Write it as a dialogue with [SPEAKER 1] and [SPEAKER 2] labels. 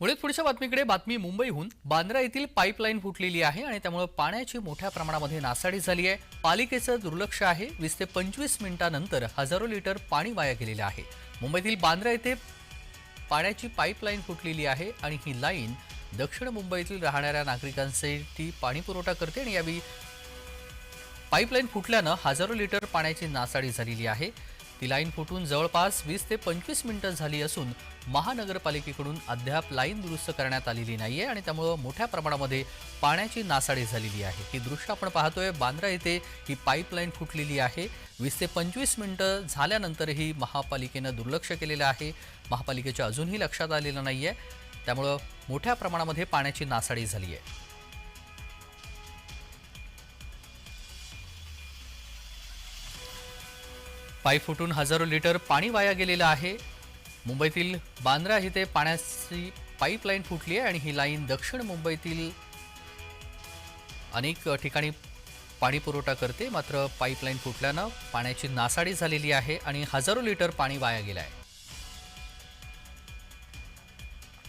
[SPEAKER 1] मुळे पुढच्या बातमीकडे बातमी मुंबईहून. बांद्रा येथील पाईपलाईन फुटलेली आहे आणि त्यामुळे पाण्याची मोठ्या प्रमाणामध्ये नासाडी झाली आहे. पालिकेचं दुर्लक्ष आहे. वीस ते पंचवीस मिनिटांनंतर हजारो लिटर पाणी वाया गेलेलं आहे. मुंबईतील बांद्रा येथे पाण्याची पाईपलाईन फुटलेली आहे आणि ही लाईन दक्षिण मुंबईतील राहणाऱ्या नागरिकांसाठी पाणी पुरवठा करते आणि यावेळी पाईपलाईन फुटल्यानं हजारो लिटर पाण्याची नासाडी झालेली आहे. ती लाईन फुटून जवळपास वीस ते पंचवीस मिनिटं झाली असून महानगरपालिकेकडून अद्याप लाईन दुरुस्त करण्यात आलेली नाहीये आणि त्यामुळं मोठ्या प्रमाणामध्ये पाण्याची नासाडी झालेली आहे. ही दृश्य आपण पाहतोय. बांद्रा येथे ही पाईपलाईन फुटलेली आहे. वीस ते पंचवीस मिनिटं झाल्यानंतरही महापालिकेनं दुर्लक्ष केलेलं आहे. महापालिकेच्या अजूनही लक्षात आलेलं नाही आहे त्यामुळं मोठ्या प्रमाणामध्ये पाण्याची नासाडी झाली आहे पाईप फुटून हजारो लिटर पाणी वाया गेलेलं आहे. मुंबईतील बांद्रा इथे पाण्याची पाईपलाईन फुटली आहे आणि ही लाईन दक्षिण मुंबईतील अनेक ठिकाणी पाणी पुरवठा करते मात्र पाईपलाईन फुटल्यानं पाण्याची नासाडी झालेली आहे आणि हजारो लिटर पाणी वाया गेलं आहे.